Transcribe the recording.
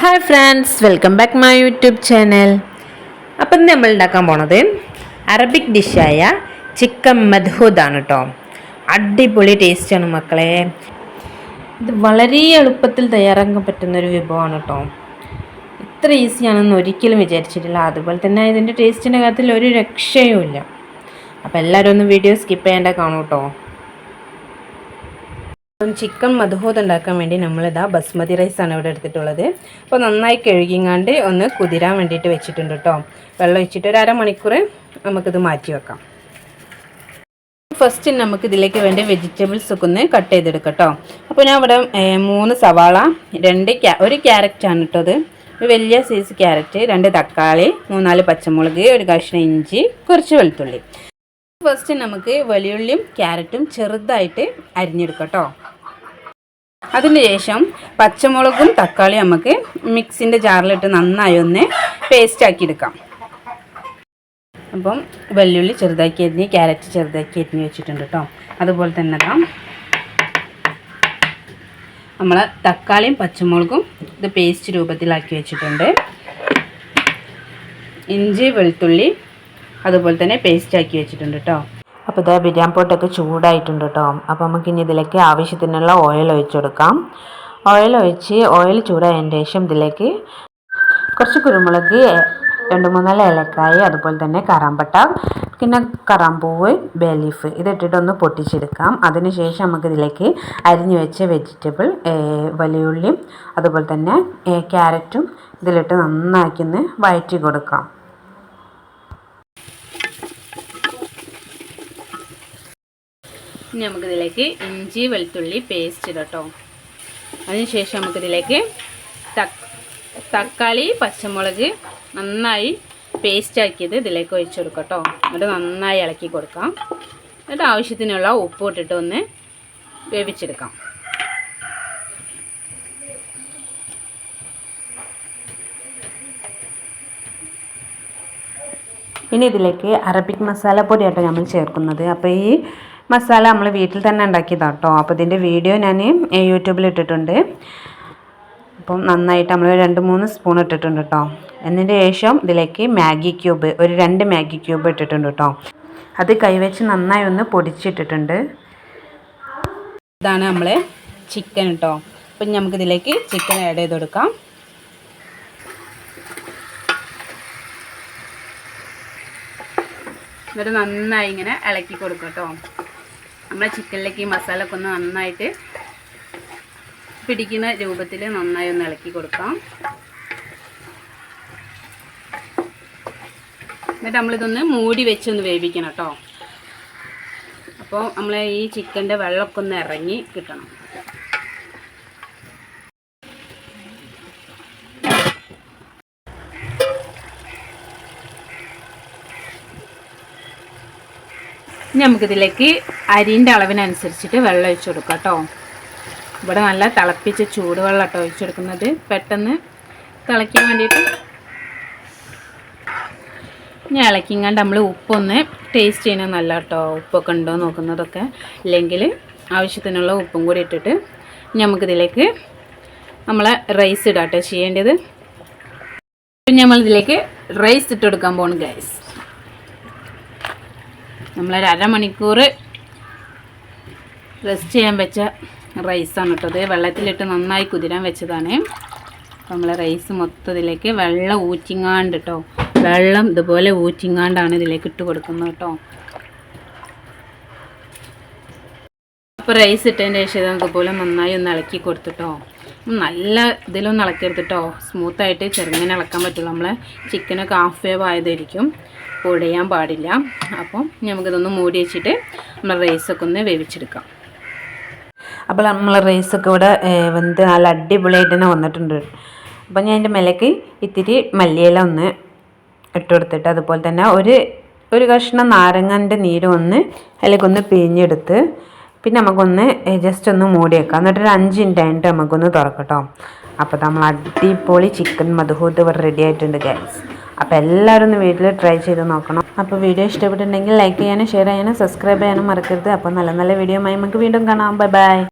Hi friends welcome back my YouTube channel അപ്പം ഇന്ന് നമ്മൾ ഉണ്ടാക്കാൻ പോണത് അറബിക് ഡിഷായ ചിക്കൻ മധൂദാണ് കേട്ടോ അടിപൊളി ടേസ്റ്റാണ് മക്കളെ. ഇത് വളരെ എളുപ്പത്തിൽ തയ്യാറാക്കാൻ പറ്റുന്നൊരു വിഭവമാണ് കേട്ടോ ഇത്ര ഈസിയാണെന്ന് ഒരിക്കലും വിചാരിച്ചിട്ടില്ല. അതുപോലെ തന്നെ ഇതിന്റെ ടേസ്റ്റിന്റെ കാര്യത്തിൽ ഒരു രക്ഷയുമില്ല. അപ്പോൾ എല്ലാവരും ഒന്ന് വീഡിയോ സ്കിപ്പ് ചെയ്യേണ്ട കാണൂ കേട്ടോ അപ്പം ചിക്കൻ മധുഹോദ് ഉണ്ടാക്കാൻ വേണ്ടി നമ്മളിതാ ബസ്മതി റൈസാണ് ഇവിടെ എടുത്തിട്ടുള്ളത്. അപ്പോൾ നന്നായി കഴുകിങ്ങാണ്ട് ഒന്ന് കുതിരാൻ വേണ്ടിയിട്ട് വെച്ചിട്ടുണ്ട് കേട്ടോ. വെള്ളം ഒഴിച്ചിട്ട് ഒരു അരമണിക്കൂർ നമുക്കിത് മാറ്റി വെക്കാം. ഫസ്റ്റ് നമുക്ക് ഇതിലേക്ക് വേണ്ട വെജിറ്റബിൾസ് ഒക്കെ ഒന്ന് കട്ട് ചെയ്തെടുക്കട്ടോ കേട്ടോ. അപ്പോൾ ഞാൻ ഇവിടെ മൂന്ന് സവാള രണ്ട് ക്യാ ഒരു ക്യാരറ്റാണ് കേട്ടത് ഒരു വലിയ സൈസ് ക്യാരറ്റ് രണ്ട് തക്കാളി മൂന്നാൽ പച്ചമുളക് ഒരു കഷ്ണം ഇഞ്ചി കുറച്ച് വെളുത്തുള്ളി. ഫസ്റ്റ് നമുക്ക് വലിയുള്ളിയും ക്യാരറ്റും ചെറുതായിട്ട് അരിഞ്ഞെടുക്കട്ടോ കേട്ടോ. അതിന് ശേഷം പച്ചമുളകും തക്കാളിയും നമുക്ക് മിക്സിന്റെ ജാറിലിട്ട് നന്നായി ഒന്ന് പേസ്റ്റ് ആക്കി എടുക്കാം. അപ്പം വെല്ലുള്ളി ചെറുതാക്കി അരിഞ്ഞ് ക്യാരറ്റ് ചെറുതാക്കി അരിഞ്ഞ് വെച്ചിട്ടുണ്ട് കേട്ടോ അതുപോലെ തന്നെ ഇതാ നമ്മൾ തക്കാളിയും പച്ചമുളകും ഇത് പേസ്റ്റ് രൂപത്തിലാക്കി വെച്ചിട്ടുണ്ട്. ഇഞ്ചി വെളുത്തുള്ളി അതുപോലെ തന്നെ പേസ്റ്റ് ആക്കി വെച്ചിട്ടുണ്ട് കേട്ടോ അപ്പോൾ ഇതാ ബിരിയാണി പോട്ടൊക്കെ ചൂടായിട്ടുണ്ട് കേട്ടോ. അപ്പോൾ നമുക്ക് ഇനി ഇതിലേക്ക് ആവശ്യത്തിനുള്ള ഓയിൽ ഒഴിച്ചു കൊടുക്കാം. ഓയിൽ ഒഴിച്ച് ഓയിൽ ചൂടായതിന് ശേഷം ഇതിലേക്ക് കുറച്ച് കുരുമുളക് രണ്ട് മൂന്നാൽ ഏലക്കായ അതുപോലെ തന്നെ കറാമ്പട്ട പിന്നെ കറാമ്പൂവ് ബേലീഫ് ഇതിട്ടിട്ടൊന്ന് പൊട്ടിച്ചെടുക്കാം. അതിനുശേഷം നമുക്ക് ഇതിലേക്ക് അരിഞ്ഞു വെച്ച വെജിറ്റബിൾ വലിയുള്ളിയും അതുപോലെ തന്നെ ക്യാരറ്റും ഇതിലിട്ട് നന്നാക്കി ഒന്ന് വഴറ്റി കൊടുക്കാം. ഇനി നമുക്കിതിലേക്ക് ഇഞ്ചി വെളുത്തുള്ളി പേസ്റ്റ് കേട്ടോ അതിനുശേഷം നമുക്കിതിലേക്ക് തക്കാളി പച്ചമുളക് നന്നായി പേസ്റ്റ് ആക്കിയത് ഇതിലേക്ക് ഒഴിച്ചു കൊടുക്കാം എന്നിട്ട് നന്നായി ഇളക്കി കൊടുക്കാം. എന്നിട്ട് ആവശ്യത്തിനുള്ള ഉപ്പ് ഇട്ടിട്ട് ഒന്ന് വേവിച്ചെടുക്കാം. ഇനി ഇതിലേക്ക് അറബിക് മസാല മസാലപ്പൊടിയാട്ടോ നമ്മൾ ചേർക്കുന്നത്. അപ്പോൾ ഈ മസാല നമ്മൾ വീട്ടിൽ തന്നെ ഉണ്ടാക്കിയതാണ് കേട്ടോ. അപ്പോൾ ഇതിന്റെ വീഡിയോ ഞാൻ യൂട്യൂബിൽ ഇട്ടിട്ടുണ്ട്. അപ്പം നന്നായിട്ട് നമ്മൾ രണ്ട് മൂന്ന് സ്പൂൺ ഇട്ടിട്ടുണ്ട് കേട്ടോ. എന്നതിന്റെ ശേഷം ഇതിലേക്ക് മാഗി ക്യൂബ് ഒരു രണ്ട് മാഗി ക്യൂബ് ഇട്ടിട്ടുണ്ട് കേട്ടോ. അത് കൈവച്ച് നന്നായി ഒന്ന് പൊടിച്ചിട്ടിട്ടുണ്ട്. ഇതാണ് നമ്മൾ ചിക്കൻ കേട്ടോ അപ്പം നമുക്കിതിലേക്ക് ചിക്കൻ ആഡ് ചെയ്ത് കൊടുക്കാം. എന്നിട്ട് നന്നായി ഇങ്ങനെ ഇളക്കി കൊടുക്കാം കേട്ടോ. നമ്മുടെ ചിക്കനിലേക്ക് ഈ മസാല ഒക്കെ ഒന്ന് നന്നായിട്ട് പിടിക്കുന്ന രൂപത്തിൽ നന്നായി ഒന്ന് ഇളക്കി കൊടുക്കാം. എന്നിട്ട് നമ്മളിതൊന്ന് മൂടി വെച്ചൊന്ന് വേവിക്കണം കേട്ടോ. അപ്പോൾ നമ്മളെ ഈ ചിക്കന്റെ വെള്ളമൊക്കെ ഒന്ന് ഇറങ്ങി കിട്ടണം. ഇനി നമുക്കിതിലേക്ക് അരിന്റെ അളവിനനുസരിച്ചിട്ട് വെള്ളം ഒഴിച്ചു കൊടുക്കാം കേട്ടോ ഇവിടെ നല്ല തിളപ്പിച്ച ചൂടുവെള്ളം കേട്ടോ ഒഴിച്ചു കൊടുക്കുന്നത്. പെട്ടെന്ന് തിളയ്ക്കാൻ വേണ്ടിയിട്ട് ഇനി ഇളക്കിങ്ങാണ്ട് നമ്മൾ ഉപ്പൊന്ന് ടേസ്റ്റ് ചെയ്യുന്നത് നല്ല കേട്ടോ ഉപ്പൊക്കെ ഉണ്ടോ നോക്കുന്നതൊക്കെ. ഇല്ലെങ്കിൽ ആവശ്യത്തിനുള്ള ഉപ്പും കൂടി ഇട്ടിട്ട് ഇനി നമുക്കിതിലേക്ക് നമ്മളെ റൈസ് ഇടാം കേട്ടോ ചെയ്യേണ്ടത് നമ്മളിതിലേക്ക് റൈസ് ഇട്ട് കൊടുക്കാൻ പോകണം ഗൈസ് നമ്മളൊരു അരമണിക്കൂർ റെസ്റ്റ് ചെയ്യാൻ വെച്ച റൈസാണ് കേട്ടോ. അത് വെള്ളത്തിലിട്ട് നന്നായി കുതിരാൻ വെച്ചതാണ്. നമ്മൾ റൈസ് മൊത്തത്തിലേക്ക് വെള്ളം ഊറ്റിങ്ങാണ്ട് കേട്ടോ. വെള്ളം ഇതുപോലെ ഊറ്റിങ്ങാണ്ടാണ് ഇതിലേക്ക് ഇട്ട് കൊടുക്കുന്നത് കേട്ടോ. അപ്പോൾ റൈസ് ഇട്ടതിന്റെ ശേഷം ഇതുപോലെ നന്നായി ഒന്ന് ഇളക്കി കൊടുത്തിട്ടോ നല്ല ഇതിലൊന്ന് ഇളക്കിയെടുത്തിട്ടോ സ്മൂത്തായിട്ട് ചെറുങ്ങനെ ഇളക്കാൻ പറ്റുള്ളൂ. നമ്മളെ ചിക്കനൊക്കെ ഹാഫ് വേവ് ആയതായിരിക്കും പൊടിയാൻ പാടില്ല. അപ്പം നമുക്കിതൊന്ന് മൂടി വെച്ചിട്ട് നമ്മൾ റൈസൊക്കെ ഒന്ന് വേവിച്ചെടുക്കാം. അപ്പോൾ നമ്മൾ റൈസൊക്കെ ഇവിടെ വെന്ത് നല്ല അടിപൊളിയായിട്ട് തന്നെ വന്നിട്ടുണ്ട്. അപ്പോൾ ഞാൻ എന്റെ മേലേക്ക് ഇത്തിരി മല്ലിയില ഒന്ന് ഇട്ട് കൊടുത്തിട്ട് അതുപോലെ തന്നെ ഒരു ഒരു കഷ്ണം നാരങ്ങന്റെ നീര് ഒന്ന് അതിലേക്കൊന്ന് പിഴിഞ്ഞെടുത്ത് പിന്നെ നമുക്കൊന്ന് ജസ്റ്റ് ഒന്ന് മൂടി വെക്കാം. എന്നിട്ട് ഒരു അഞ്ച് മിനിറ്റ് ആയിട്ട് നമുക്കൊന്ന് തുറക്കട്ടോ അപ്പോൾ നമ്മൾ അടിപൊളി ചിക്കൻ മധുഹൂത്ത് ഇവിടെ റെഡി ആയിട്ടുണ്ട് ഗ്യാസ് അപ്പോൾ എല്ലാവരും ഒന്ന് വീട്ടിൽ ട്രൈ ചെയ്ത് നോക്കണം. അപ്പോൾ വീഡിയോ ഇഷ്ടപ്പെട്ടിട്ടുണ്ടെങ്കിൽ ലൈക്ക് ചെയ്യാനും ഷെയർ ചെയ്യാനും സബ്സ്ക്രൈബ് ചെയ്യാനും മറക്കരുത്. അപ്പോൾ നല്ല നല്ല വീഡിയോ നമുക്ക് വീണ്ടും കാണാം. Bye bye